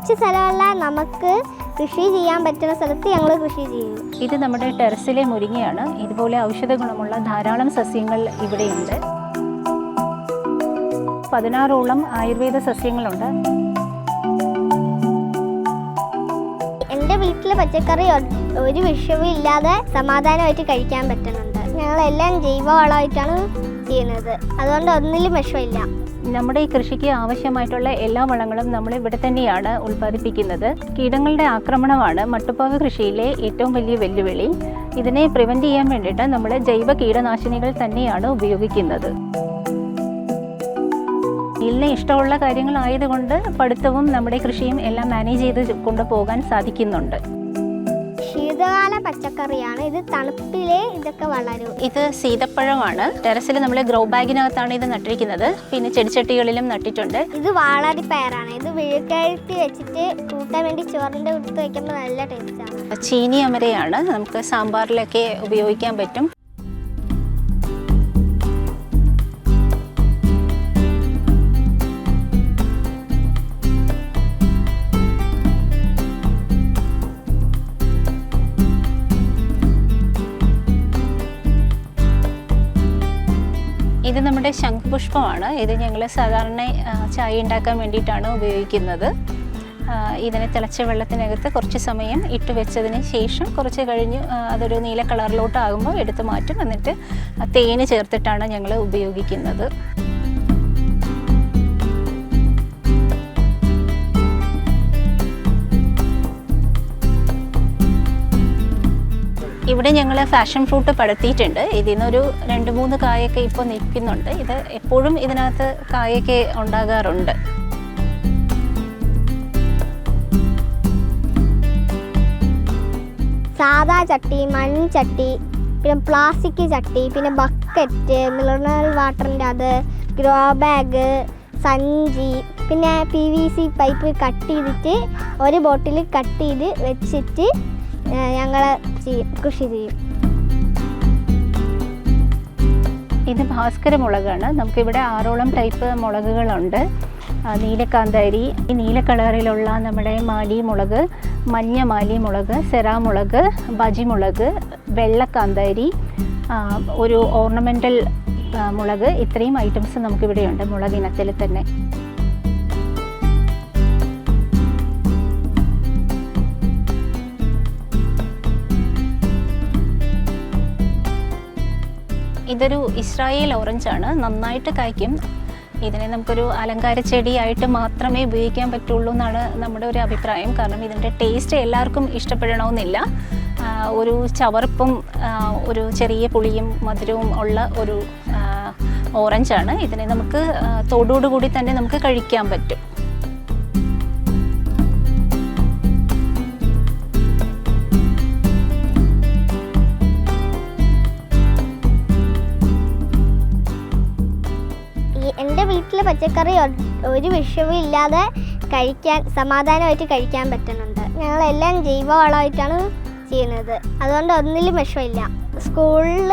കുറച്ച് സ്ഥലമല്ല നമുക്ക് കൃഷി ചെയ്യാൻ പറ്റുന്ന സ്ഥലത്ത് ഞങ്ങൾ കൃഷി ചെയ്യും. ഇത് നമ്മുടെ ടെറസിലെ മുരിങ്ങയാണ്. ഇതുപോലെ ഔഷധ ഗുണമുള്ള ധാരാളം സസ്യങ്ങൾ ഇവിടെയുണ്ട്. പതിനാറോളം ആയുർവേദ സസ്യങ്ങളുണ്ട്. എന്റെ വീട്ടിലെ പച്ചക്കറി ഒരു വിഷവും ഇല്ലാതെ സമാധാനമായിട്ട് കഴിക്കാൻ പറ്റുന്നുണ്ട്. ഞങ്ങളെല്ലാം ജൈവവളമായിട്ടാണ് ചെയ്യുന്നത് അതുകൊണ്ട് ഒന്നിലും വിഷമില്ല. നമ്മുടെ ഈ കൃഷിക്ക് ആവശ്യമായിട്ടുള്ള എല്ലാ വളങ്ങളും നമ്മൾ ഇവിടെ തന്നെയാണ് ഉൽപ്പാദിപ്പിക്കുന്നത്. കീടങ്ങളുടെ ആക്രമണമാണ് മട്ടുപ്പാവ് കൃഷിയിലെ ഏറ്റവും വലിയ വെല്ലുവിളി. ഇതിനെ പ്രിവെന്റ് ചെയ്യാൻ വേണ്ടിയിട്ട് നമ്മൾ ജൈവ കീടനാശിനികൾ തന്നെയാണ് ഉപയോഗിക്കുന്നത്. ഇതിന് ഇഷ്ടമുള്ള കാര്യങ്ങളായതുകൊണ്ട് പഠിത്തവും നമ്മുടെ കൃഷിയും എല്ലാം മാനേജ് ചെയ്ത് കൊണ്ടുപോകാൻ സാധിക്കുന്നുണ്ട്. ശീതകാല പച്ചക്കറിയാണ്. ഇത് തണുപ്പിലെ ഇതൊക്കെ വളരും ഇത് സീതപ്പഴമാണ്. ടെറസിൽ നമ്മൾ ഗ്രോ ബാഗിനകത്താണ് ഇത് നട്ടിരിക്കുന്നത്. പിന്നെ ചെടിച്ചട്ടികളിലും നട്ടിട്ടുണ്ട്. ഇത് വാളാടി പയറാണ്. ഇത് വിഴുക്കഴുത്തി വെച്ചിട്ട് കൂട്ടാൻ വേണ്ടി ചോറിന്റെ കൊടുത്ത് വയ്ക്കുമ്പോൾ നല്ല ടേസ്റ്റാണ് ചീനി അമരയാണ്. നമുക്ക് സാമ്പാറിലൊക്കെ ഉപയോഗിക്കാൻ പറ്റും. നമ്മുടെ ശംഖുപുഷ്പമാണ്. ഇത് ഞങ്ങൾ സാധാരണ ചായ ഉണ്ടാക്കാൻ വേണ്ടിയിട്ടാണ് ഉപയോഗിക്കുന്നത്. ഇതിനെ തിളച്ച വെള്ളത്തിനകത്ത് കുറച്ച് സമയം ഇട്ട് വെച്ചതിന് ശേഷം കുറച്ച് കഴിഞ്ഞ് അതൊരു നീല കളറിലോട്ടാകുമ്പോൾ എടുത്ത് മാറ്റും. എന്നിട്ട് തേന് ചേർത്തിട്ടാണ് ഞങ്ങൾ ഉപയോഗിക്കുന്നത്. ഇവിടെ ഞങ്ങൾ ഫാഷൻ ഫ്രൂട്ട് പടർത്തിയിട്ടുണ്ട് ഇതിൽ നിന്നൊരു രണ്ട് മൂന്ന് കായൊക്കെ ഇപ്പോൾ നിൽക്കുന്നുണ്ട്. ഇത് എപ്പോഴും ഇതിനകത്ത് കായൊക്കെ ഉണ്ടാകാറുണ്ട്. സാദാ ചട്ടി മൺചട്ടി പിന്നെ പ്ലാസ്റ്റിക് ചട്ടി പിന്നെ ബക്കറ്റ് മിനറൽ വാട്ടറിന്റെ അത് ഗ്രോ ബാഗ് സഞ്ചി പിന്നെ P V C pipe cut ചെയ്തിട്ട് ഒരു ബോട്ടിൽ കട്ട് ചെയ്ത് വെച്ചിട്ട് ഞങ്ങൾ ചെയ്യും കൃഷി ചെയ്യും. ഇത് ഭാസ്കര മുളകാണ്. നമുക്കിവിടെ ആറോളം ടൈപ്പ് മുളകുകളുണ്ട്. നീലക്കാന്താരി ഈ നീല കളറിലുള്ള നമ്മുടെ മാലി മുളക് മഞ്ഞ മാലി മുളക് സെറാ മുളക് ബജി മുളക് വെള്ളക്കാന്താരി ഒരു ഓർണമെന്റൽ മുളക്. ഇത്രയും ഐറ്റംസ് നമുക്കിവിടെയുണ്ട് മുളക് ഇനത്തിൽ തന്നെ. ഇതൊരു ഇസ്രായേൽ ഓറഞ്ച് ആണ്. നന്നായിട്ട് കായ്ക്കും. ഇതിനെ നമുക്കൊരു അലങ്കാര ചെടിയായിട്ട് മാത്രമേ ഉപയോഗിക്കാൻ പറ്റുള്ളൂ എന്നാണ് നമ്മുടെ ഒരു അഭിപ്രായം. കാരണം ഇതിന്റെ ടേസ്റ്റ് എല്ലാവർക്കും ഇഷ്ടപ്പെടണമെന്നില്ല. ഒരു ചവർപ്പും ഒരു ചെറിയ പുളിയും മധുരവും ഉള്ള ഒരു ഓറഞ്ചാണ് ഇതിനെ നമുക്ക് തോടോടുകൂടി തന്നെ നമുക്ക് കഴിക്കാൻ പറ്റും. പച്ചക്കറി ഒരു വിഷവും ഇല്ലാതെ കഴിക്കാൻ സമാധാനമായിട്ട് കഴിക്കാൻ പറ്റുന്നുണ്ട്. ഞങ്ങളെല്ലാം ജൈവവളമായിട്ടാണ് ചെയ്യുന്നത്. അതുകൊണ്ട് ഒന്നിലും വിഷമില്ല. സ്കൂളിൽ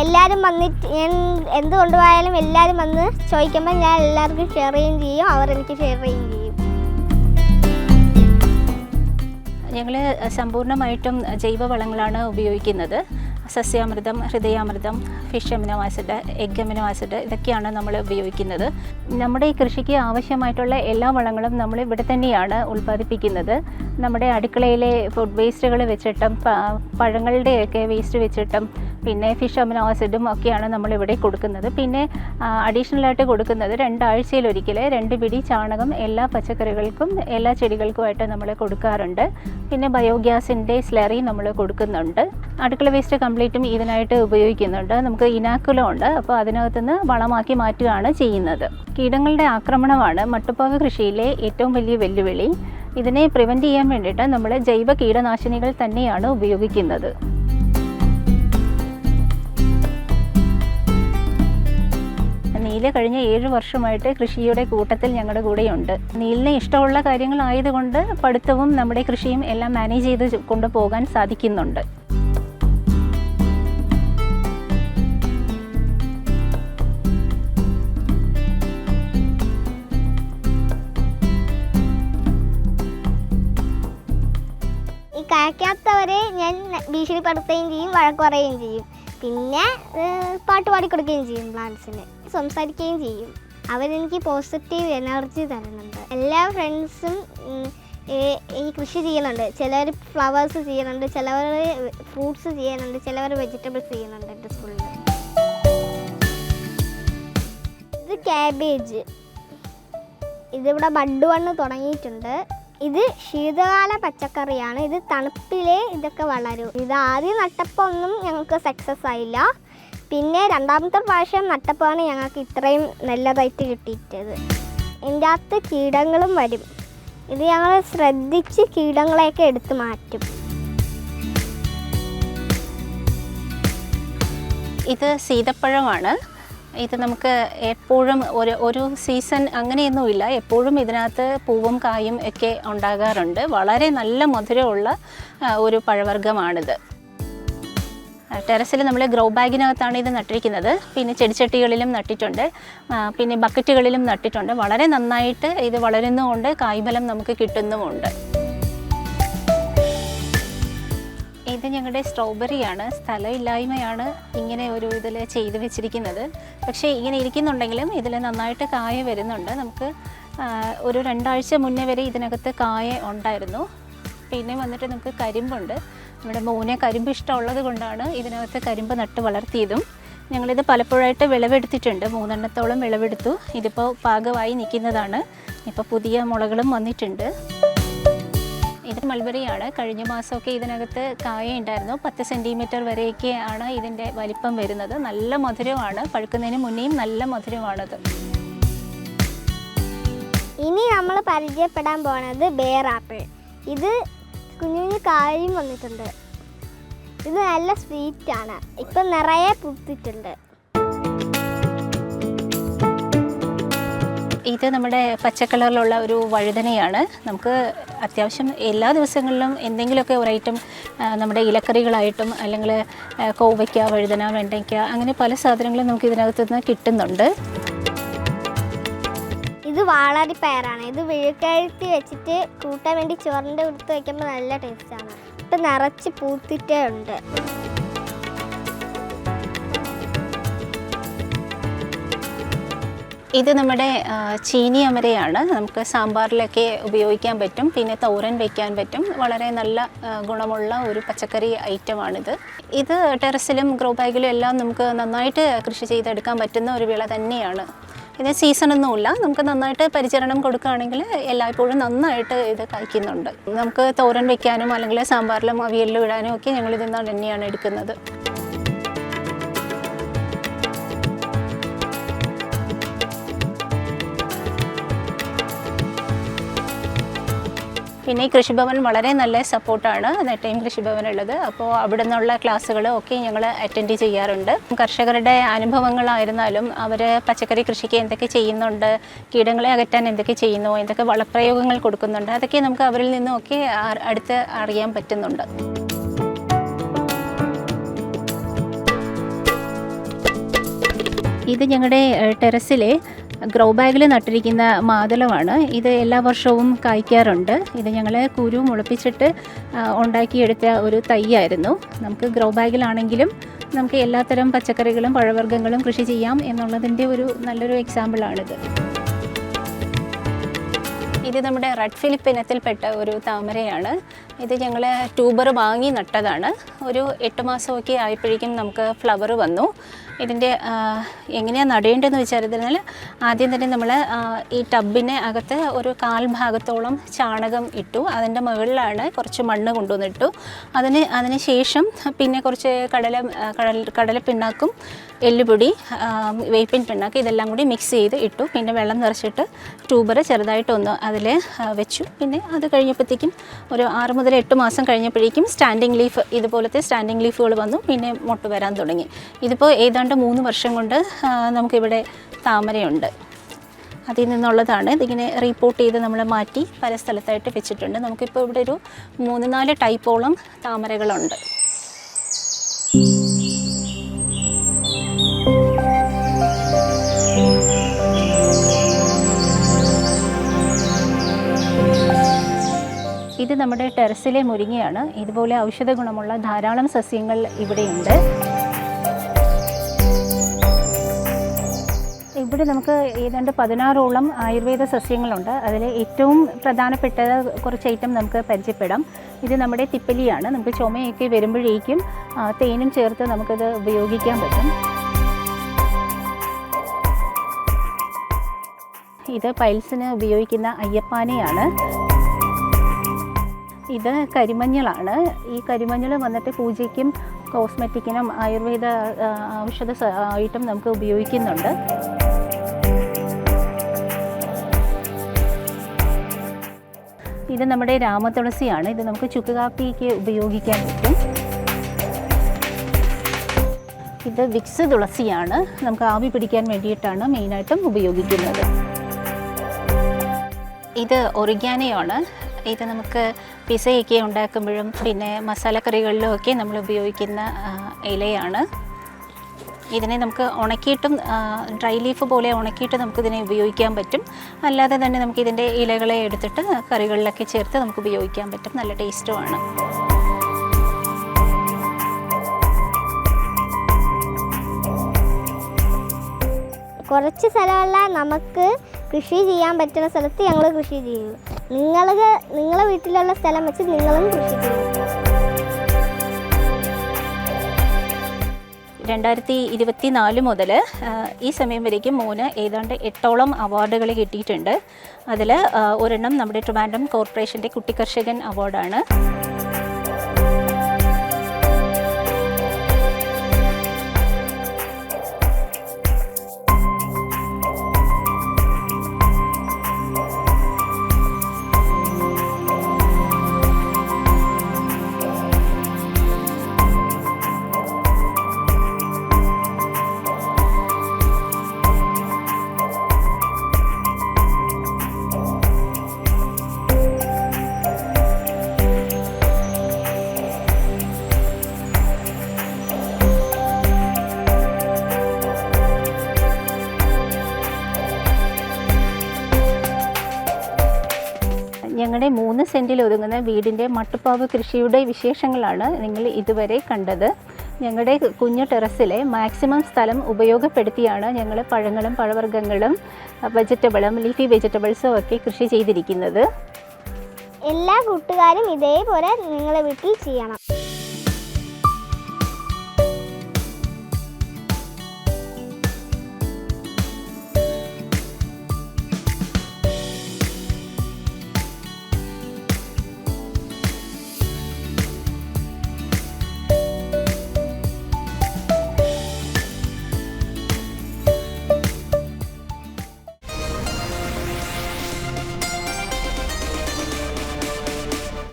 എല്ലാവരും വന്നിട്ട് ഞാൻ എന്ത് കൊണ്ടുപോയാലും എല്ലാവരും വന്ന് ചോദിക്കുമ്പോൾ ഞാൻ എല്ലാവർക്കും ഷെയർ ചെയ്യുകയും ചെയ്യും അവർ എനിക്ക് ഷെയർ ചെയ്യുകയും ചെയ്യും ഞങ്ങൾ സമ്പൂർണമായിട്ടും ജൈവവളങ്ങളാണ് ഉപയോഗിക്കുന്നത്. സസ്യാമൃതം Hridayamritham fish amino acid egg amino acid ഇതൊക്കെയാണ് നമ്മൾ ഉപയോഗിക്കുന്നത്. നമ്മുടെ ഈ കൃഷിക്ക് ആവശ്യമായിട്ടുള്ള എല്ലാ വളങ്ങളും നമ്മൾ ഇവിടെ തന്നെയാണ് ഉൽപ്പാദിപ്പിക്കുന്നത്. നമ്മുടെ അടുക്കളയിലെ ഫുഡ് വേസ്റ്റുകൾ വെച്ചിട്ടും പഴങ്ങളുടെയൊക്കെ വേസ്റ്റ് വെച്ചിട്ടും പിന്നെ ഫിഷ് അമിനോ ആസിഡും ഒക്കെയാണ് നമ്മളിവിടെ കൊടുക്കുന്നത്. പിന്നെ അഡീഷണൽ ആയിട്ട് കൊടുക്കുന്നത് രണ്ടാഴ്ചയിൽ ഒരിക്കൽ രണ്ട് പിടി ചാണകം എല്ലാ പച്ചക്കറികൾക്കും എല്ലാ ചെടികൾക്കുമായിട്ട് നമ്മൾ കൊടുക്കാറുണ്ട്. പിന്നെ ബയോഗ്യാസിന്റെ സ്ലറി നമ്മൾ കൊടുക്കുന്നുണ്ട്. അടുക്കള വേസ്റ്റ് കംപ്ലീറ്റും ഇതിനായിട്ട് ഉപയോഗിക്കുന്നുണ്ട്. നമുക്ക് ഇനാക്കുലം ഉണ്ട്. അപ്പോൾ അതിനകത്തുനിന്ന് വളമാക്കി മാറ്റുകയാണ് ചെയ്യുന്നത്. കീടങ്ങളുടെ ആക്രമണമാണ് മട്ടുപ്പാവ് കൃഷിയിലെ ഏറ്റവും വലിയ വെല്ലുവിളി. ഇതിനെ പ്രിവെന്റ് ചെയ്യാൻ വേണ്ടിയിട്ട് നമ്മൾ ജൈവ കീടനാശിനികൾ തന്നെയാണ് ഉപയോഗിക്കുന്നത്. നീല കഴിഞ്ഞ ഏഴ് വർഷമായിട്ട് കൃഷിയുടെ കൂട്ടത്തിൽ ഞങ്ങളുടെ കൂടെയുണ്ട്. നീലിന് ഇഷ്ടമുള്ള കാര്യങ്ങളായതുകൊണ്ട് പഠിത്തവും നമ്മുടെ കൃഷിയും എല്ലാം മാനേജ് ചെയ്ത് കൊണ്ടുപോകാൻ സാധിക്കുന്നുണ്ട്. കഴിക്കാത്തവരെ ഞാൻ ഭീഷണിപ്പെടുത്തുകയും ചെയ്യും വഴക്ക് പറയുകയും ചെയ്യും. പിന്നെ പാട്ട് പാടി കൊടുക്കുകയും ചെയ്യും പ്ലാന്റ്സിന് സംസാരിക്കുകയും ചെയ്യും. അവരെനിക്ക് പോസിറ്റീവ് എനർജി തരുന്നുണ്ട്. എല്ലാ ഫ്രണ്ട്സും ഈ- കൃഷി ചെയ്യുന്നുണ്ട്. ചിലർ ഫ്ലവേഴ്സ് ചെയ്യുന്നുണ്ട് ചിലവർ ഫ്രൂട്ട്സ് ചെയ്യുന്നുണ്ട് ചിലവർ വെജിറ്റബിൾസ് ചെയ്യുന്നുണ്ട് എന്റെ സ്കൂളിൽ ഇത് ക്യാബേജ് ഇതിവിടെ ബഡ് വണ്ണ് തുടങ്ങിയിട്ടുണ്ട്. ഇത് ശീതകാല പച്ചക്കറിയാണ്. ഇത് തണുപ്പിലേ ഇതൊക്കെ വളരും. ഇത് ആദ്യം നട്ടപ്പോൾ ഒന്നും ഞങ്ങൾക്ക് സക്സസ് ആയില്ല. പിന്നെ രണ്ടാമത്തെ പ്രാവശ്യം നട്ടപ്പോഴാണ് ഞങ്ങൾക്ക് ഇത്രയും നല്ലതായിട്ട് കിട്ടിയിട്ടത്. ഇതിന്റെ അകത്ത് കീടങ്ങളും വരും. ഇത് ഞങ്ങൾ ശ്രദ്ധിച്ച് കീടങ്ങളെയൊക്കെ എടുത്തു മാറ്റും. ഇത് സീതപ്പഴമാണ്. ഇത് നമുക്ക് എപ്പോഴും ഒരു ഒരു സീസൺ അങ്ങനെയൊന്നുമില്ല എപ്പോഴും ഇതിനകത്ത് പൂവും കായും ഒക്കെ ഉണ്ടാകാറുണ്ട്. വളരെ നല്ല മധുരമുള്ള ഒരു പഴവർഗമാണിത്. ടെറസിൽ നമ്മൾ ഗ്രോ ബാഗിനകത്താണ് ഇത് നട്ടിരിക്കുന്നത്. പിന്നെ ചെടിച്ചട്ടികളിലും നട്ടിട്ടുണ്ട്. പിന്നെ ബക്കറ്റുകളിലും നട്ടിട്ടുണ്ട്. വളരെ നന്നായിട്ട് ഇത് വളരുന്നുമുണ്ട്. കായ്ഫലം നമുക്ക് കിട്ടുന്നുമുണ്ട്. ഇത് ഞങ്ങളുടെ സ്ട്രോബെറിയാണ്. സ്ഥലമില്ലായ്മയാണ് ഇങ്ങനെ ഒരു ഇതിൽ ചെയ്ത് വെച്ചിരിക്കുന്നത്. പക്ഷേ ഇങ്ങനെ ഇരിക്കുന്നുണ്ടെങ്കിലും ഇതിൽ നന്നായിട്ട് കായ വരുന്നുണ്ട്. നമുക്ക് ഒരു രണ്ടാഴ്ച മുന്നേ വരെ ഇതിനകത്ത് കായ ഉണ്ടായിരുന്നു. പിന്നെ വന്നിട്ട് നമുക്ക് കരിമ്പുണ്ട്. നമ്മുടെ മോനെ കരിമ്പ് ഇഷ്ടമുള്ളത് കൊണ്ടാണ് ഇതിനകത്ത് കരിമ്പ് നട്ട് വളർത്തിയതും. ഞങ്ങളിത് പലപ്പോഴായിട്ട് വിളവെടുത്തിട്ടുണ്ട്. മൂന്നെണ്ണത്തോളം വിളവെടുത്തു. ഇതിപ്പോൾ പാകമായി നിൽക്കുന്നതാണ്. ഇപ്പോൾ പുതിയ മുളകളും വന്നിട്ടുണ്ട്. ഇത് മൾബറിയാണ്. കഴിഞ്ഞ മാസമൊക്കെ ഇതിനകത്ത് കായ ഉണ്ടായിരുന്നു. പത്ത് സെന്റിമീറ്റർ വരെയൊക്കെ ആണ് ഇതിന്റെ വലിപ്പം വരുന്നത്. നല്ല മധുരമാണ്. പഴുക്കുന്നതിന് മുന്നേയും നല്ല മധുരമാണത്. ഇനി നമ്മൾ പരിചയപ്പെടാൻ പോണത് ബേർ ആപ്പിൾ. ഇത് കുഞ്ഞു കായും വന്നിട്ടുണ്ട്. ഇത് നല്ല സ്വീറ്റ് ആണ്. ഇപ്പം നിറയെ പൂത്തിട്ടുണ്ട്. ഇത് നമ്മുടെ പച്ചക്കളറിലുള്ള ഒരു വഴുതനയാണ്. നമുക്ക് അത്യാവശ്യം എല്ലാ ദിവസങ്ങളിലും എന്തെങ്കിലുമൊക്കെ ഒരു ഐറ്റം നമ്മുടെ ഇലക്കറികളായിട്ടും അല്ലെങ്കിൽ കോവയ്ക്ക വഴുതന വെണ്ടയ്ക്ക അങ്ങനെ പല സാധനങ്ങളും നമുക്ക് ഇതിനകത്ത് നിന്ന് കിട്ടുന്നുണ്ട്. ഇത് വാളാരിപ്പയറാണ് ഇത് വിഴുക്കഴുത്തി വെച്ചിട്ട് കൂട്ടാൻ വേണ്ടി ചോറിന്റെ കൊടുത്ത് വയ്ക്കുമ്പോൾ നല്ല ടേസ്റ്റാണ് ഇപ്പം നിറച്ച് പൂത്തിട്ടേ ഉണ്ട്. ഇത് നമ്മുടെ ചീനി അമരയാണ്. നമുക്ക് സാമ്പാറിലൊക്കെ ഉപയോഗിക്കാൻ പറ്റും. പിന്നെ തോരൻ വയ്ക്കാൻ പറ്റും. വളരെ നല്ല ഗുണമുള്ള ഒരു പച്ചക്കറി ഐറ്റമാണിത്. ഇത് ടെറസിലും ഗ്രോ ബാഗിലും എല്ലാം നമുക്ക് നന്നായിട്ട് കൃഷി ചെയ്തെടുക്കാൻ പറ്റുന്ന ഒരു വിള തന്നെയാണ്. ഇത് സീസണൊന്നുമില്ല. നമുക്ക് നന്നായിട്ട് പരിചരണം കൊടുക്കുകയാണെങ്കിൽ എല്ലായ്പ്പോഴും നന്നായിട്ട് ഇത് കഴിക്കുന്നുണ്ട്. നമുക്ക് തോരൻ വെക്കാനും അല്ലെങ്കിൽ സാമ്പാറിലും അവിയലിലും ഇടാനും ഒക്കെ നിന്ന് തന്നെയാണ് എടുക്കുന്നത്. പിന്നെ ഈ കൃഷിഭവൻ വളരെ നല്ല സപ്പോർട്ടാണ്. നെട്ടയം കൃഷിഭവൻ ഉള്ളത് അപ്പോൾ അവിടെ നിന്നുള്ള ക്ലാസ്സുകൾ ഒക്കെ ഞങ്ങൾ അറ്റൻഡ് ചെയ്യാറുണ്ട്. കർഷകരുടെ അനുഭവങ്ങളായിരുന്നാലും അവർ പച്ചക്കറി കൃഷിക്ക് എന്തൊക്കെ ചെയ്യുന്നുണ്ട് കീടങ്ങളെ അകറ്റാൻ എന്തൊക്കെ ചെയ്യുന്നു എന്തൊക്കെ വളപ്രയോഗങ്ങൾ കൊടുക്കുന്നുണ്ട് അതൊക്കെ നമുക്ക് അവരിൽ നിന്നൊക്കെ അടുത്ത് അറിയാൻ പറ്റുന്നുണ്ട്. ഇത് ഞങ്ങളുടെ ടെറസിലെ ഗ്രോ ബാഗിൽ നട്ടിരിക്കുന്ന മാതളമാണ്. ഇത് എല്ലാ വർഷവും കായ്ക്കാറുണ്ട്. ഇത് ഞങ്ങൾ കുരു മുളപ്പിച്ചിട്ട് ഉണ്ടാക്കിയെടുത്ത ഒരു തൈയായിരുന്നു. നമുക്ക് ഗ്രോ ബാഗിലാണെങ്കിലും നമുക്ക് എല്ലാത്തരം പച്ചക്കറികളും പഴവർഗങ്ങളും കൃഷി ചെയ്യാം എന്നുള്ളതിന്റെ ഒരു നല്ലൊരു എക്സാമ്പിളാണിത്. ഇത് നമ്മുടെ റെഡ് ഫിലിപ്പ് ഇനത്തിൽപ്പെട്ട ഒരു താമരയാണ്. ഇത് ഞങ്ങൾ ട്യൂബർ വാങ്ങി നട്ടതാണ്. ഒരു എട്ട് മാസമൊക്കെ ആയപ്പോഴേക്കും നമുക്ക് ഫ്ലവർ വന്നു. ഇതിന്റെ എങ്ങനെയാണ് നടേണ്ടതെന്ന് വെച്ചാൽ ആദ്യം തന്നെ നമ്മൾ ഈ ടബിനെ അകത്ത് ഒരു കാൽ ഭാഗത്തോളം ചാണകം ഇട്ടു. അതിന്റെ മുകളിലാണ് കുറച്ച് മണ്ണ് കൊണ്ടുവന്നിട്ടു. അതിന് അതിന് ശേഷം പിന്നെ കുറച്ച് കടല കടൽ കടലപ്പിണ്ണാക്കും എല്ലുപൊടി വേപ്പിൻ പിണ്ണാക്ക് ഇതെല്ലാം കൂടി മിക്സ് ചെയ്ത് ഇട്ടു. പിന്നെ വെള്ളം നിറച്ചിട്ട് ട്യൂബർ ചെറുതായിട്ടൊന്ന് അതിൽ വെച്ചു. പിന്നെ അത് കഴിഞ്ഞപ്പോഴത്തേക്കും ഒരു ആറ് മുതൽ എട്ട് മാസം കഴിഞ്ഞപ്പോഴേക്കും സ്റ്റാൻഡിങ് ലീഫ് ഇതുപോലത്തെ സ്റ്റാൻഡിങ് ലീഫുകൾ വന്നു പിന്നെ മുട്ട് വരാൻ തുടങ്ങി. ഇതിപ്പോൾ ഏതാണ്ട് മൂന്ന് വർഷം കൊണ്ട് നമുക്കിവിടെ താമരയുണ്ട്. അതിൽ നിന്നുള്ളതാണ്. ഇതിങ്ങനെ റിപ്പോർട്ട് ചെയ്ത് നമ്മൾ മാറ്റി പല സ്ഥലത്തായിട്ട് വെച്ചിട്ടുണ്ട്. നമുക്കിപ്പോൾ ഇവിടെ ഒരു മൂന്ന് നാല് ടൈപ്പോളം താമരകളുണ്ട്. ഇത് നമ്മുടെ ടെറസിലെ മുരിങ്ങയാണ്. ഇതുപോലെ ഔഷധ ഗുണമുള്ള ധാരാളം സസ്യങ്ങൾ ഇവിടെയുണ്ട്. ഇവിടെ നമുക്ക് ഏതാണ്ട് പതിനാറോളം ആയുർവേദ സസ്യങ്ങളുണ്ട്. അതിൽ ഏറ്റവും പ്രധാനപ്പെട്ട കുറച്ച് ഐറ്റം നമുക്ക് പരിചയപ്പെടാം. ഇത് നമ്മുടെ തിപ്പലിയാണ്. നമുക്ക് ചുമയൊക്കെ വരുമ്പോഴേക്കും തേനും ചേർത്ത് നമുക്കത് ഉപയോഗിക്കാൻ പറ്റും. ഇത് പൈൽസിന് ഉപയോഗിക്കുന്ന അയ്യപ്പാനയാണ്. ഇത് കരിമഞ്ഞളാണ്. ഈ കരിമഞ്ഞൾ വന്നിട്ട് പൂജയ്ക്കും കോസ്മെറ്റിക്കിനും ആയുർവേദ ഔഷധ ആയിട്ടും നമുക്ക് ഉപയോഗിക്കുന്നുണ്ട്. ഇത് നമ്മുടെ രാമതുളസിയാണ്. ഇത് നമുക്ക് ചുക്ക് കാപ്പിക്ക് ഉപയോഗിക്കാൻ പറ്റും. ഇത് വിക്സ് തുളസിയാണ്. നമുക്ക് ആവി പിടിക്കാൻ വേണ്ടിയിട്ടാണ് മെയിനായിട്ടും ഉപയോഗിക്കുന്നത്. ഇത് ഒറിഗാനയാണ് ഇത് നമുക്ക് പിസയൊക്കെ ഉണ്ടാക്കുമ്പോഴും പിന്നെ മസാലക്കറികളിലും ഒക്കെ നമ്മൾ ഉപയോഗിക്കുന്ന ഇലയാണ്. ഇതിനെ നമുക്ക് ഉണക്കിയിട്ടും ഡ്രൈ ലീഫ് പോലെ ഉണക്കിയിട്ട് നമുക്കിതിനെ ഉപയോഗിക്കാൻ പറ്റും. അല്ലാതെ തന്നെ നമുക്ക് ഇതിന്റെ ഇലകളെ എടുത്തിട്ട് കറികളിലൊക്കെ ചേർത്ത് നമുക്ക് ഉപയോഗിക്കാൻ പറ്റും. നല്ല ടേസ്റ്റുമാണ്. കുറച്ച് സ്ഥലമല്ല നമുക്ക് കൃഷി ചെയ്യാൻ പറ്റുന്ന സ്ഥലത്ത് ഞങ്ങൾ കൃഷി ചെയ്യും നിങ്ങൾ നിങ്ങളെ വീട്ടിലുള്ള സ്ഥലം വെച്ച് നിങ്ങളും കൃഷി ചെയ്യും രണ്ടായിരത്തി ഇരുപത്തി നാല് മുതൽ ഈ സമയം വരേക്കും മൂന്ന് ഏതാണ്ട് എട്ടോളം അവാർഡുകൾ കിട്ടിയിട്ടുണ്ട്. അതിൽ ഒരെണ്ണം നമ്മുടെ ട്രിവാൻഡ്രം കോർപ്പറേഷന്റെ കുട്ടിക്കർഷകൻ അവാർഡാണ്. ഞങ്ങളുടെ മൂന്ന് സെന്റിൽ ഒതുങ്ങുന്ന വീടിന്റെ മട്ടുപ്പാവ് കൃഷിയുടെ വിശേഷങ്ങളാണ് നിങ്ങൾ ഇതുവരെ കണ്ടത്. ഞങ്ങളുടെ കുഞ്ഞു ടെറസിലെ മാക്സിമം സ്ഥലം ഉപയോഗപ്പെടുത്തിയാണ് ഞങ്ങൾ പഴങ്ങളും പഴവർഗങ്ങളും വെജിറ്റബിളും ലീഫി വെജിറ്റബിൾസും ഒക്കെ കൃഷി ചെയ്തിരിക്കുന്നത്. എല്ലാ കൂട്ടുകാരും ഇതേപോലെ നിങ്ങളെ വീട്ടിൽ ചെയ്യണം.